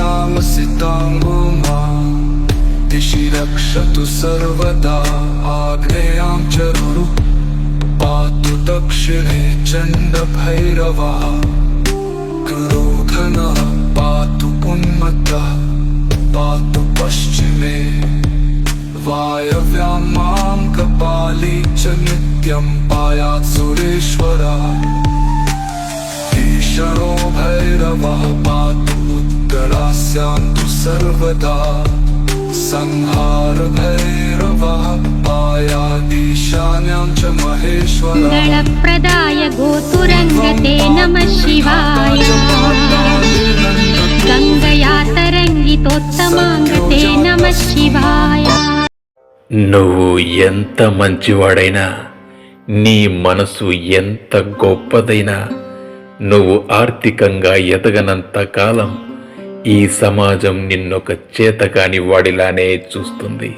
मां। दिशि रक्षतु सर्वदा। आग्नेयां च रुरु पातु दक्षिणे चण्डभैरवः क्रोधनः पातु उन्मत्तः। पातु पश्चिमे। वायव्यां मां कपाली च नित्यं पायात् सुरेश्वरः। ईशरो भैरवः पातु उत्तरास्यान्तु सर्वदा संहार भैरवः पायादीशान्यां च महेश्वरः मङ्गलप्रदाय गोतुरङ्गते नमः शिवाय गङ्गया तरङ्गितोत्तमाङ्गते नमः शिवाय నువ్వు ఎంత మంచివాడైనా నీ మనసు ఎంత గొప్పదైనా నువ్వు ఆర్థికంగా ఎదగనంత కాలం ఈ సమాజం నిన్నొక చేతకాని వాడిలానే చూస్తుంది.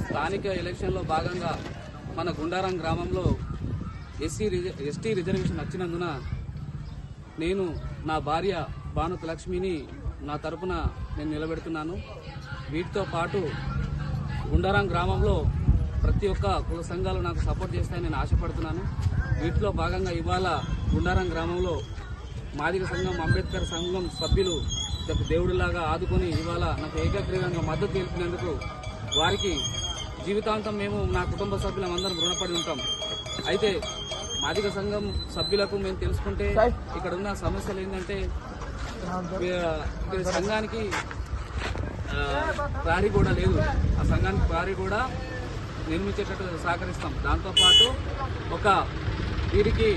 స్థానిక ఎలక్షన్లో భాగంగా మన గుండారం గ్రామంలో ఎస్సీ ఎస్టీ రిజర్వేషన్ వచ్చినందున నేను నా భార్య భానుత లక్ష్మిని నా తరపున నేను నిలబెడుతున్నాను. వీటితో పాటు గుండారం గ్రామంలో ప్రతి ఒక్క కుల సంఘాలు నాకు సపోర్ట్ చేస్తాయని నేను ఆశపడుతున్నాను. వీటిలో భాగంగా ఇవాళ గుండారం గ్రామంలో మాదిక సంఘం అంబేద్కర్ సంఘం సభ్యులు దేవుడిలాగా ఆదుకొని ఇవాళ నాకు ఏకగ్రీవంగా మద్దతు తెలిపినందుకు వారికి జీవితాంతం మేము నా కుటుంబ సభ్యులం అందరం రుణపడి ఉంటాం. అయితే మాదిక సంఘం సభ్యులకు మేము తెలుసుకుంటే ఇక్కడ ఉన్న సమస్యలు ఏంటంటే సంఘానికి ప్రారీ కూడా లేదు. ఆ సంఘానికి ప్రారీ కూడా నిర్మించేటట్టు సహకరిస్తాం. దాంతోపాటు ఒక వీరికి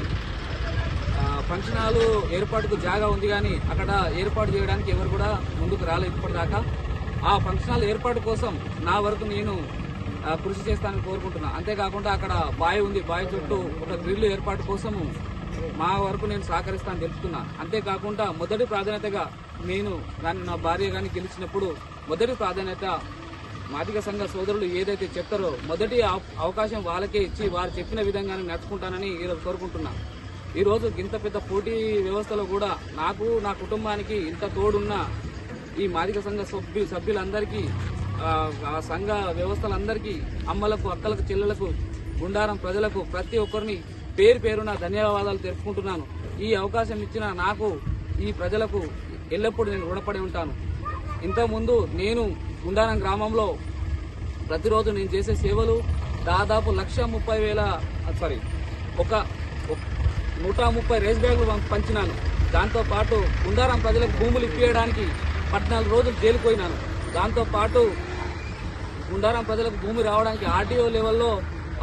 ఫంక్షన్ హాల్ ఏర్పాటుకు జాగా ఉంది కానీ అక్కడ ఏర్పాటు చేయడానికి ఎవరు కూడా ముందుకు రాలేదు ఇప్పటిదాకా. ఆ ఫంక్షన్ హాల్ ఏర్పాటు కోసం నా వరకు నేను కృషి చేస్తానని కోరుకుంటున్నా. అంతేకాకుండా అక్కడ బావి ఉంది. బావి చుట్టూ ఒక గ్రిల్ ఏర్పాటు కోసము మా వరకు నేను సహకరిస్తానని తెలుపుతున్నా. అంతేకాకుండా మొదటి ప్రాధాన్యతగా నేను కానీ నా భార్య కానీ గెలిచినప్పుడు మొదటి ప్రాధాన్యత మాదిక సంఘ సోదరులు ఏదైతే చెప్తారో మొదటి అవకాశం వాళ్ళకే ఇచ్చి వారు చెప్పిన విధంగానే నడుచుకుంటానని ఈరోజు కోరుకుంటున్నాను ఈరోజు ఇంత పెద్ద పోటీ వ్యవస్థలో కూడా నాకు నా కుటుంబానికి ఇంత తోడున్న ఈ మాదిక సంఘ సభ్యు సభ్యులందరికీ ఆ, సంఘ వ్యవస్థలందరికీ అమ్మలకు అక్కలకు చెల్లెలకు గుండారం ప్రజలకు ప్రతి ఒక్కరిని పేరు పేరున ధన్యవాదాలు తెలుపుకుంటున్నాను. ఈ అవకాశం ఇచ్చిన నాకు ఈ ప్రజలకు ఎల్లప్పుడూ నేను రుణపడి ఉంటాను. ఇంతకుముందు నేను గుండారం గ్రామంలో ప్రతిరోజు నేను చేసే సేవలు దాదాపు లక్ష ముప్పై వేల సారీ ఒక నూట ముప్పై రేస్ బ్యాగులు పంచినాను. దాంతోపాటు గుండారం ప్రజలకు భూములు ఇప్పియడానికి పద్నాలుగు రోజులు జైలుపోయినాను దాంతోపాటు గుండారం ప్రజలకు భూమి రావడానికి ఆర్టీఓ లెవెల్లో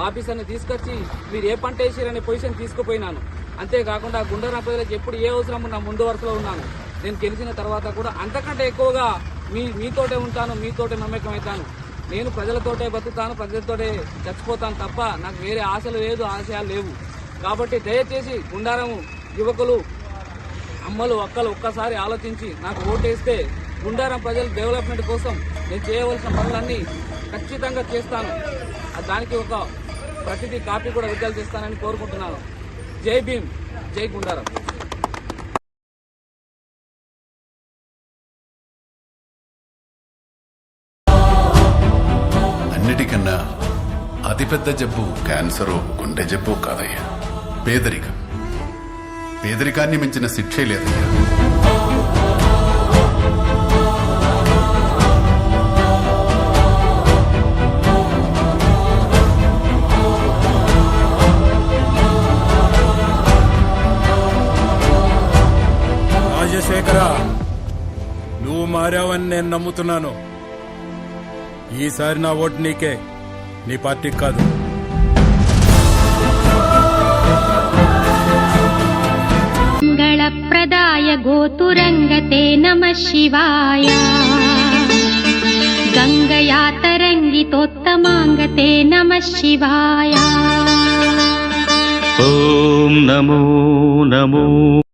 ఆఫీసర్ని తీసుకొచ్చి మీరు ఏ పంట వేసారనే పొజిషన్ తీసుకుపోయినాను. అంతేకాకుండా గుండారం ప్రజలకు ఎప్పుడు ఏ అవసరం ఉన్నా ముందు వరుసలో ఉన్నాను. నేను గెలిచిన తర్వాత కూడా అంతకంటే ఎక్కువగా మీ మీతోటే ఉంటాను మీతోటే నమ్మకం అవుతాను. నేను ప్రజలతోటే బతుకుతాను ప్రజలతోటే చచ్చిపోతాను తప్ప నాకు వేరే ఆశలు లేదు ఆశయాలు లేవు. కాబట్టి దయచేసి గుండారం యువకులు అమ్మలు అక్కలు ఒక్కసారి ఆలోచించి నాకు ఓటేస్తే గుండారం ప్రజల డెవలప్మెంట్ కోసం నేను చేయవలసిన పనులన్నీ ఖచ్చితంగా చేస్తాను. దానికి ఒక ప్రతిదీ కాపీ కూడా విడుదల చేస్తానని కోరుకుంటున్నాను. జై భీమ్ జై గుండారం. అన్నిటికన్నా అతిపెద్ద జబ్బు క్యాన్సరు గుండె జబ్బు కాదయ్యా. పేదరికం. పేదరికాన్ని మించిన శిక్షే లేదయ్యా రాజశేఖర నువ్వు మారావని నేను నమ్ముతున్నాను. ఈసారి నా ఓటు నీకే. నీ పార్టీకి కాదు. मङ्गलप्रदाय गोतुरङ्गते नमः शिवाय। गङ्गया तरङ्गितोत्तमाङ्गते नमः शिवाय। ॐ नमो नमो